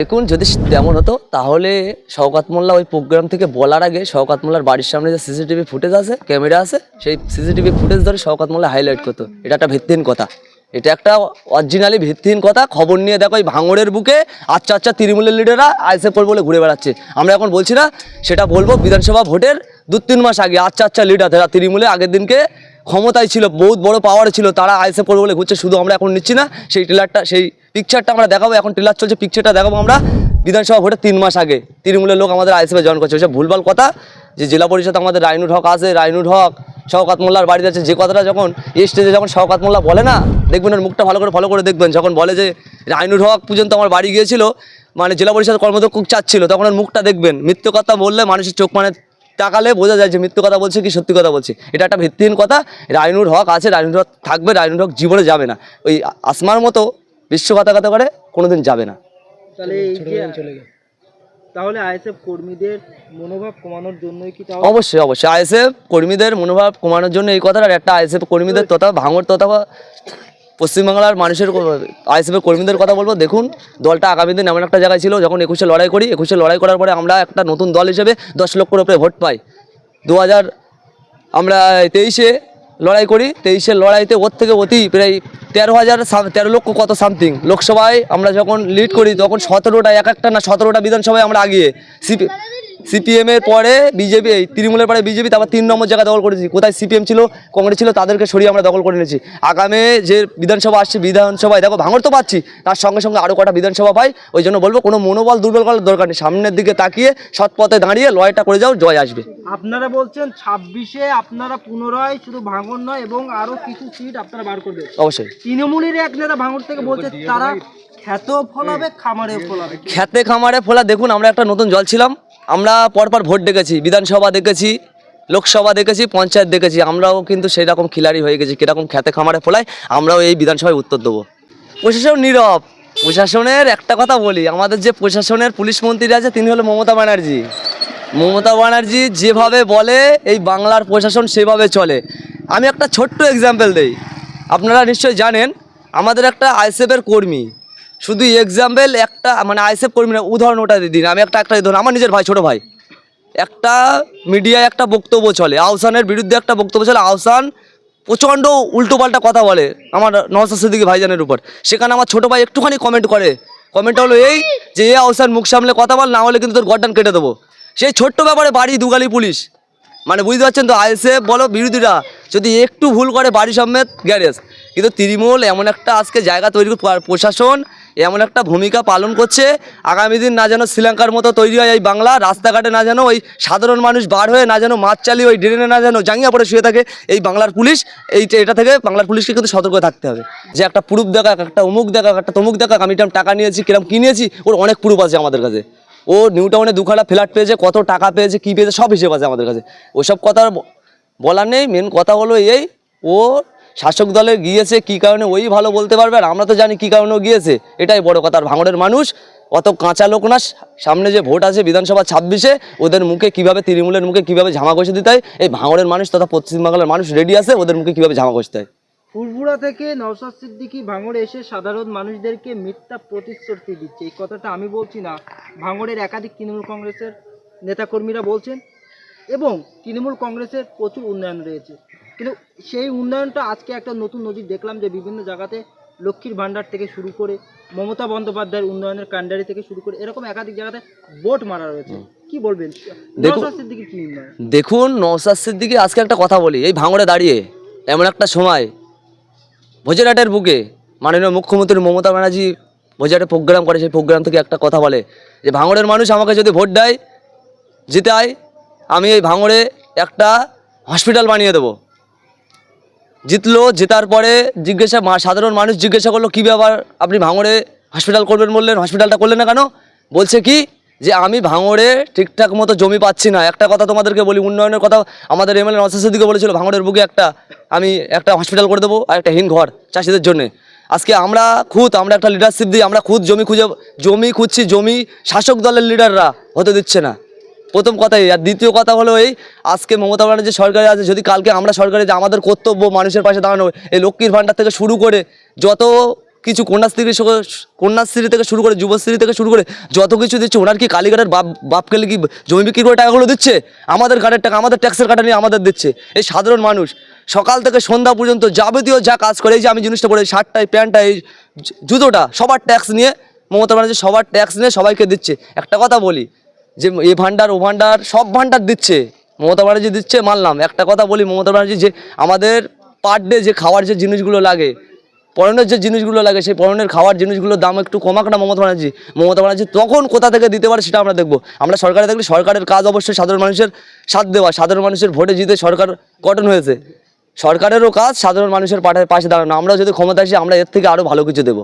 দেখুন, যদি তেমন হতো, তাহলে শওকাত মোল্লা ওই প্রোগ্রাম থেকে বলার আগে শওকাত মোল্লার বাড়ির সামনে যে সিসিটিভি ফুটেজ আছে, ক্যামেরা আছে, সেই সিসিটিভি ফুটেজ ধরে শওকাত মোল্লা হাইলাইট করতো। এটা একটা ভিত্তিহীন কথা। এটা একটা অরিজিনালি ভিত্তিহীন কথা। খবর নিয়ে দেখো, এই ভাঙড়ের বুকে আচ্ছা আচ্ছা তৃণমূলের লিডাররা আইসে পর বলে ঘুরে বেড়াচ্ছে। আমরা এখন বলছি না, সেটা বলব বিধানসভা ভোটের দু তিন মাস আগে। আচ্ছা আচ্ছা লিডার তৃণমূলে আগের দিনকে ক্ষমতায় ছিল, বহুত বড় পাওয়ার ছিল, তারা আইসে পড়বে বলে ঘুরছে, শুধু আমরা এখন নিচ্ছি না। সেই ট্রেলারটা সেই পিকচারটা আমরা দেখাবো, এখন ট্রেলার চলছে পিকচারটা দেখাবো আমরা বিধানসভা ভোটে তিন মাস আগে। তৃণমূলের লোক আমাদের আইসিএফে জয়েন করছে। ওইসব ভুলভাল কথা, যে জেলা পরিষদ আমাদের রাইনুর হক আছে রাইনুর হক, শওকাত মোল্লার বাড়িতে আছে, যে কথাটা যখন এই স্টেজে যখন শওকাত মোল্লা বলে না, দেখবেন ওর মুখটা ভালো করে ফলো করে দেখবেন। যখন বলে যে রাইনুর হক পর্যন্ত আমার বাড়ি গিয়েছিল মানে জেলা পরিষদ কর্মদক্ষ চাচ্ছিল, তখন ওর মুখটা দেখবেন। মিথ্যে কথা বললে মানুষের চোখ মানে তাকালে বোঝা যায় যে মিথ্যে কথা বলছে কি সত্যি কথা বলছে। এটা একটা ভিত্তিহীন কথা। রাইনুর হক আছে রাইনুর হক থাকবে রাইনুর হক জীবনে যাবে না। ওই আসমার মতো বিশ্বঘাতকতা করে কোনোদিন যাবে না। তাহলে এই যে তাহলে আইএসএফ কর্মীদের মনোভাব কমানোর জন্যই কি অবশ্যই অবশ্যই। আইএসএফ কর্মীদের মনোভাব কমানোর জন্য এই কথাটা আর একটা আইএসএফ কর্মীদের তথা ভাঙর তথা পশ্চিমবাংলার মানুষের আইএসএফের কর্মীদের কথা বলব। দেখুন, দলটা আগামী দিন এমন একটা জায়গায় ছিল যখন একুশে লড়াই করি। একুশে লড়াই করার পরে আমরা একটা নতুন দল হিসেবে দশ লক্ষের উপরে ভোট পাই। দু হাজার, আমরা তেইশে লড়াই করি। তেইশের লড়াইতে ওর থেকে অতি প্রায় তেরো হাজার তেরো লক্ষ কত সামথিং লোকসভায় আমরা যখন লিড করি, তখন সতেরোটা, এক একটা না সতেরোটা বিধানসভায় আমরা আগিয়ে। সিপি সিপিএমের পরে বিজেপি এই তৃণমূলের পরে বিজেপি তারপর তিন নম্বর জায়গায় দখল করেছি। কোথায় সিপিএম ছিল? কংগ্রেস ছিল তাদেরকে সরিয়ে আমরা দখল করে নিয়েছি। আগামী যে বিধানসভা আসছে বিধানসভায় দেখো ভাঙর তো পাচ্ছি তার সঙ্গে সঙ্গে আরও কটা বিধানসভা পাই ওই জন্য বলব কোনো মনোবল দুর্বল করার দরকার নেই। সামনের দিকে তাকিয়ে সৎ পথে দাঁড়িয়ে লয়টা করে যাও জয় আসবে। আপনারা বলছেন ছাব্বিশে আপনারা পুনরায় শুধু ভাঙন নয় এবং আরও কিছু সিট আপনারা বার করবে অবশ্যই। তৃণমূলের এক নেতা ভাঙর থেকে বলছে তারা খ্যাত ফলাবে খামারে ফলাবে। খেতে খামারে ফোলা দেখুন আমরা একটা নতুন জল ছিলাম আমরা পরপর ভোট দেখেছি, বিধানসভা দেখেছি, লোকসভা দেখেছি, পঞ্চায়েত দেখেছি, আমরাও কিন্তু সেই রকম খিলাড়ি হয়ে গেছি, কীরকম খেতে খামারে ফোলায়, আমরাও এই বিধানসভায় উত্তর দেবো। প্রশাসন নীরব। প্রশাসনের একটা কথা বলি, আমাদের যে প্রশাসনের পুলিশ মন্ত্রী আছে, তিনি হলো মমতা ব্যানার্জি। মমতা ব্যানার্জি যেভাবে বলে, এই বাংলার প্রশাসন সেভাবে চলে। আমি একটা ছোট্ট এক্সাম্পল দেই। আপনারা নিশ্চয়ই জানেন, আমাদের একটা আইসএফের কর্মী শুধু এক্সাম্পল একটা মানে আইসএফ কর্মী উদাহরণ ওটা দিন। আমি একটা একটা ধরুন, আমার নিজের ভাই, ছোটো ভাই। একটা মিডিয়ায় একটা বক্তব্য চলে, আহসানের বিরুদ্ধে একটা বক্তব্য চলে, আহসান প্রচণ্ড উল্টোপাল্টা কথা বলে আমার নওসাদ সিদ্দিকী ভাইজানের উপর। সেখানে আমার ছোটো ভাই একটুখানি কমেন্ট করে। কমেন্টটা হলো এই যে, এ আহসান, মুখ সামলে কথা বল, না হলে কিন্তু তোর গড্ডান কেটে দেবো। সেই ছোট্ট ব্যাপারে বাড়ি দুগালি পুলিশ। মানে বুঝতে পারছেন তো, আইএসএফ বলো বিরোধীরা, যদি একটু ভুল করে বাড়ি সমেত গ্যারেজ। কিন্তু তৃণমূল এমন একটা আজকে জায়গা তৈরি প্রশাসন এমন একটা ভূমিকা পালন করছে। আগামী দিন না যেন শ্রীলঙ্কার মতো তৈরি হয় এই বাংলা। রাস্তাঘাটে না যেন ওই সাধারণ মানুষ বার হয়ে না যেন মাছ চালিয়ে ওই ড্রেনে না যেন জাঙ্গিয়া পড়ে শুয়ে থাকে এই বাংলার পুলিশ। এই এটা থেকে বাংলার পুলিশকে কিন্তু সতর্ক থাকতে হবে। যে একটা প্রুফ দেখাক, একটা অমুক দেখাক, একটা তমুক দেখাক, আমি এরকম টাকা নিয়েছি কিরম কিনেছি ওর অনেক প্রুফ আছে আমাদের কাছে। ও নিউ টাউনে দুখানা ফ্ল্যাট পেয়েছে, কত টাকা পেয়েছে, কী পেয়েছে, সব হিসেব আছে আমাদের কাছে। ওসব কথা বলার নেই, মেন কথা হলো এই, ও শাসক দলে গিয়েছে, কী কারণে ওই ভালো বলতে পারবে আর আমরা তো জানি কী কারণে গিয়েছে। এটাই বড় কথা, আর ভাঙড়ের মানুষ অত কাঁচা লোক না সামনে যে ভোট আছে বিধানসভা ছাব্বিশে, ওদের মুখে কীভাবে, তৃণমূলের মুখে কীভাবে ঝামা ঘষে দিতে হয়? এই ভাঙড়ের মানুষ তথা পশ্চিমবাংলার মানুষ রেডি আছে, ওদের মুখে কীভাবে ঝামা ঘষতে হয়? ফুলপুরা থেকে নওশাদ সিদ্দিকি ভাঙড়ে এসে সাধারণ মানুষদেরকে মিথ্যা প্রতিশ্রুতি দিচ্ছে। এই কথাটা আমি বলছি না। ভাঙড়ের একাধিক তৃণমূল কংগ্রেসের নেতাকর্মীরা বলছেন, এবং তৃণমূল কংগ্রেসের প্রচুর উন্নয়ন রয়েছে। কিন্তু সেই উন্নয়নটা আজকে একটা নতুন নজির দেখলাম যে বিভিন্ন জায়গাতে লক্ষ্মীর ভাণ্ডার থেকে শুরু করে মমতা বন্দ্যোপাধ্যায়ের উন্নয়নের কাণ্ডারি থেকে শুরু করে এরকম একাধিক জায়গাতে বোট মারা রয়েছে। কি বলবেন? দেখুন- নৌসাদ সিদ্দিকি আজকে একটা কথা বলি এই ভাঙড়ে দাঁড়িয়ে এমন একটা সময় ভোজেরহাটের বুকে মাননীয় মুখ্যমন্ত্রী মমতা ব্যানার্জি ভোজেরহাটে প্রোগ্রাম করে সেই প্রোগ্রাম থেকে একটা কথা বলে যে ভাঙড়ের মানুষ আমাকে যদি ভোট দেয় জিতায় আমি এই ভাঙড়ে একটা হসপিটাল বানিয়ে দেবো। জিতলো, জেতার পরে জিজ্ঞাসা সাধারণ মানুষ জিজ্ঞাসা করল, কী ব্যাপার? আপনি ভাঙড়ে হসপিটাল করবেন বললেন হসপিটালটা করলেন না কেন? বলছে কি, যে আমি ভাঙড়ে ঠিকঠাক মতো জমি পাচ্ছি না। একটা কথা তোমাদেরকে বলি, উন্নয়নের কথা আমাদের এমএলএ নসাসের দিকে বলেছিল, ভাঙড়ের বুকে একটা, আমি একটা হসপিটাল করে দেবো আর একটা হিন ঘর চাষিদের জন্যে। আজকে আমরা খুদ আমরা একটা লিডারশিপ দিই, আমরা খুদ জমি খুঁজে, জমি খুঁজছি, জমি শাসক দলের লিডাররা হতে দিচ্ছে না। প্রথম কথাই। আর দ্বিতীয় কথা হলো এই, আজকে মমতা ব্যানার্জি সরকারে আছে, যদি কালকে আমরা সরকারে যে আমাদের কর্তব্য মানুষের পাশে দাঁড়ানো, এই লক্ষ্মীর ভাণ্ডার থেকে শুরু করে যত কিছু কন্যাশ্রী কন্যাশ্রী থেকে শুরু করে যুবশ্রী থেকে শুরু করে যত কিছু দিচ্ছে, ওনার কি কালীঘাটের বাপ বাপকে কি জমি বিক্রি করে টাকাগুলো দিচ্ছে? আমাদের ঘাটের টাকা, আমাদের ট্যাক্সের কাটা নিয়ে আমাদের দিচ্ছে। এই সাধারণ মানুষ, সকাল থেকে সন্ধ্যা পর্যন্ত যাবতীয় যা কাজ করে, এই যে আমি জিনিসটা পরে শার্টটা এই প্যান্টটা, এই জুতোটা, সবার ট্যাক্স নিয়ে মমতা ব্যানার্জি সবার ট্যাক্স নিয়ে সবাইকে দিচ্ছে। একটা কথা বলি যে এ ভান্ডার ও ভান্ডার সব ভান্ডার দিচ্ছে। মমতা ব্যানার্জি দিচ্ছে, মানলাম। একটা কথা বলি, মমতা ব্যানার্জি যে আমাদের পার ডে যে খাওয়ার যে জিনিসগুলো লাগে, পরনের যে জিনিসগুলো লাগে, সেই পরনের খাওয়ার জিনিসগুলোর দাম একটু কমাক না মমতা ব্যানার্জি। মমতা ব্যানার্জি তখন কোথা থেকে দিতে পারে সেটা আমরা দেখব। আমরা সরকারে দেখলে সরকারের কাজ অবশ্যই সাধারণ মানুষের সাথ দেওয়া, সাধারণ মানুষের ভোটে জিতে সরকার গঠন হয়েছে। সরকারেরও কাজ সাধারণ মানুষের পাশে পাশে দাঁড়ানো। আমরা যদি ক্ষমতা আসি, আমরা এর থেকে আরও ভালো কিছু দেবো।